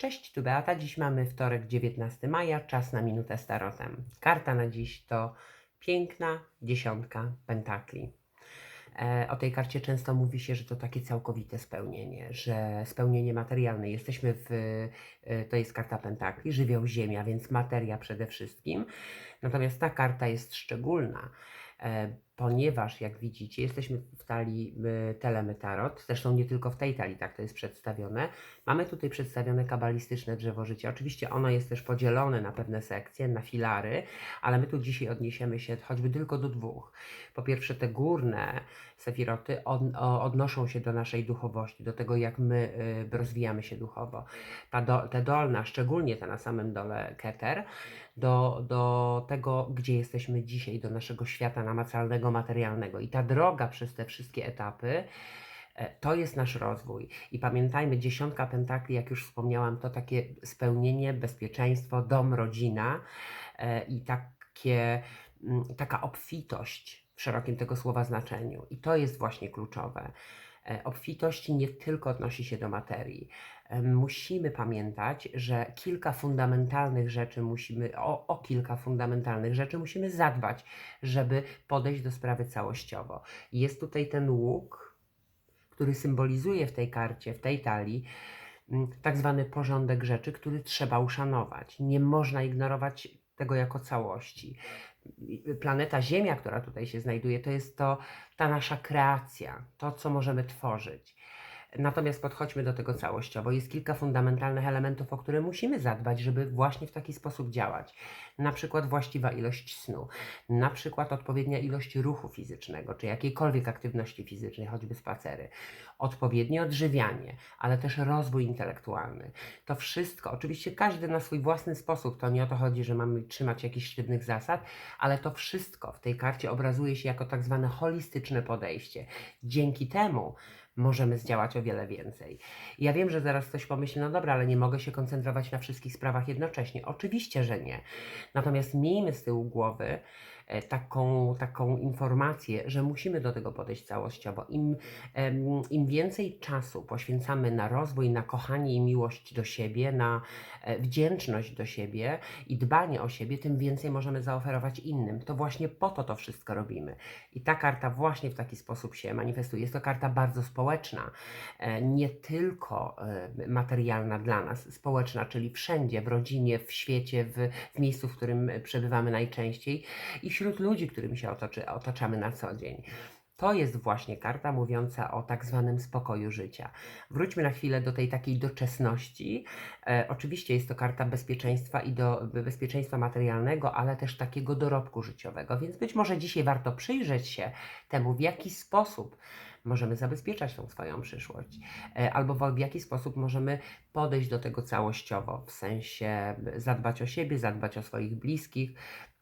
Cześć, tu Beata. Dziś mamy wtorek, 19 maja, czas na minutę starotem. Karta na dziś to piękna dziesiątka pentakli. E, o tej karcie często mówi się, że to takie całkowite spełnienie, że spełnienie materialne. Jesteśmy w, e, to jest karta pentakli, żywioł ziemia, więc materia przede wszystkim. Natomiast ta karta jest szczególna, e, ponieważ jak widzicie, jesteśmy w talii e, Telemy Tarot, zresztą nie tylko w tej talii tak to jest przedstawione. Mamy tutaj przedstawione kabalistyczne drzewo życia. Oczywiście ono jest też podzielone na pewne sekcje, na filary, ale my tu dzisiaj odniesiemy się choćby tylko do dwóch. Po pierwsze, te górne sefiroty od, odnoszą się do naszej duchowości, do tego, jak my y, rozwijamy się duchowo. Ta, do, dolna, szczególnie ta na samym dole Keter, do, do tego, gdzie jesteśmy dzisiaj, do naszego świata namacalnego, materialnego. I ta droga przez te wszystkie etapy, e, to jest nasz rozwój. I pamiętajmy, dziesiątka pentakli, jak już wspomniałam, to takie spełnienie, bezpieczeństwo, dom, rodzina e, i takie, mm, taka obfitość w szerokim tego słowa znaczeniu. I to jest właśnie kluczowe. E, Obfitość nie tylko odnosi się do materii. E, Musimy pamiętać, że kilka fundamentalnych rzeczy musimy, o, o kilka fundamentalnych rzeczy musimy zadbać, żeby podejść do sprawy całościowo. Jest tutaj ten łuk, który symbolizuje w tej karcie, w tej talii, mm, tak zwany porządek rzeczy, który trzeba uszanować. Nie można ignorować tego jako całości. Planeta Ziemia, która tutaj się znajduje, to jest to ta nasza kreacja, to co możemy tworzyć. Natomiast podchodźmy do tego całościowo. Jest kilka fundamentalnych elementów, o które musimy zadbać, żeby właśnie w taki sposób działać. Na przykład właściwa ilość snu, na przykład odpowiednia ilość ruchu fizycznego, czy jakiejkolwiek aktywności fizycznej, choćby spacery, odpowiednie odżywianie, ale też rozwój intelektualny. To wszystko, oczywiście każdy na swój własny sposób, to nie o to chodzi, że mamy trzymać jakichś sztywnych zasad, ale to wszystko w tej karcie obrazuje się jako tak zwane holistyczne podejście. Dzięki temu możemy zdziałać o wiele więcej. Ja wiem, że zaraz ktoś pomyśli, no dobra, ale nie mogę się koncentrować na wszystkich sprawach jednocześnie. Oczywiście, że nie. Natomiast miejmy z tyłu głowy e, taką, taką informację, że musimy do tego podejść całościowo. Im, Im więcej czasu poświęcamy na rozwój, na kochanie i miłość do siebie, na e, wdzięczność do siebie i dbanie o siebie, tym więcej możemy zaoferować innym. To właśnie po to to wszystko robimy. I ta karta właśnie w taki sposób się manifestuje. Jest to karta bardzo społeczna, e, nie tylko e, materialna dla nas, społeczna, czyli wszędzie, w rodzinie, w świecie, w, w miejscu, w którym przebywamy najczęściej i wśród ludzi, którymi się otoczy, otaczamy na co dzień. To jest właśnie karta mówiąca o tak zwanym spokoju życia. Wróćmy na chwilę do tej takiej doczesności. E, oczywiście jest to karta bezpieczeństwa i do bezpieczeństwa materialnego, ale też takiego dorobku życiowego, więc być może dzisiaj warto przyjrzeć się temu, w jaki sposób możemy zabezpieczać tą swoją przyszłość, e, albo w jaki sposób możemy podejść do tego całościowo, w sensie zadbać o siebie, zadbać o swoich bliskich.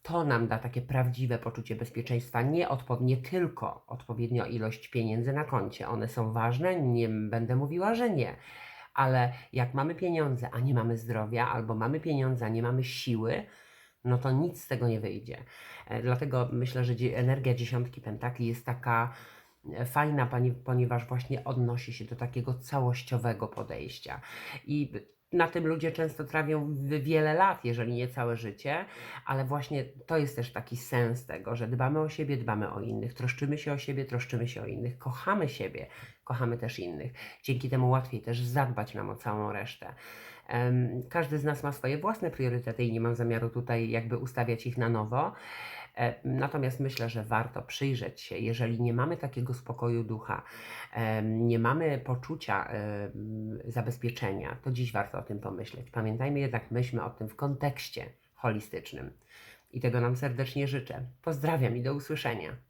To nam da takie prawdziwe poczucie bezpieczeństwa, nie, odpo- nie tylko odpowiednio ilość pieniędzy na koncie. One są ważne, nie będę mówiła, że nie. Ale jak mamy pieniądze, a nie mamy zdrowia, albo mamy pieniądze, a nie mamy siły, no to nic z tego nie wyjdzie. E, Dlatego myślę, że energia dziesiątki pentakli jest taka fajna, ponieważ właśnie odnosi się do takiego całościowego podejścia. I na tym ludzie często trawią wiele lat, jeżeli nie całe życie, ale właśnie to jest też taki sens tego, że dbamy o siebie, dbamy o innych, troszczymy się o siebie, troszczymy się o innych, kochamy siebie, kochamy też innych. Dzięki temu łatwiej też zadbać nam o całą resztę. Każdy z nas ma swoje własne priorytety i nie mam zamiaru tutaj jakby ustawiać ich na nowo. E, Natomiast myślę, że warto przyjrzeć się, jeżeli nie mamy takiego spokoju ducha, em, nie mamy poczucia em, zabezpieczenia, to dziś warto o tym pomyśleć. Pamiętajmy jednak, myślmy o tym w kontekście holistycznym. I tego nam serdecznie życzę. Pozdrawiam i do usłyszenia.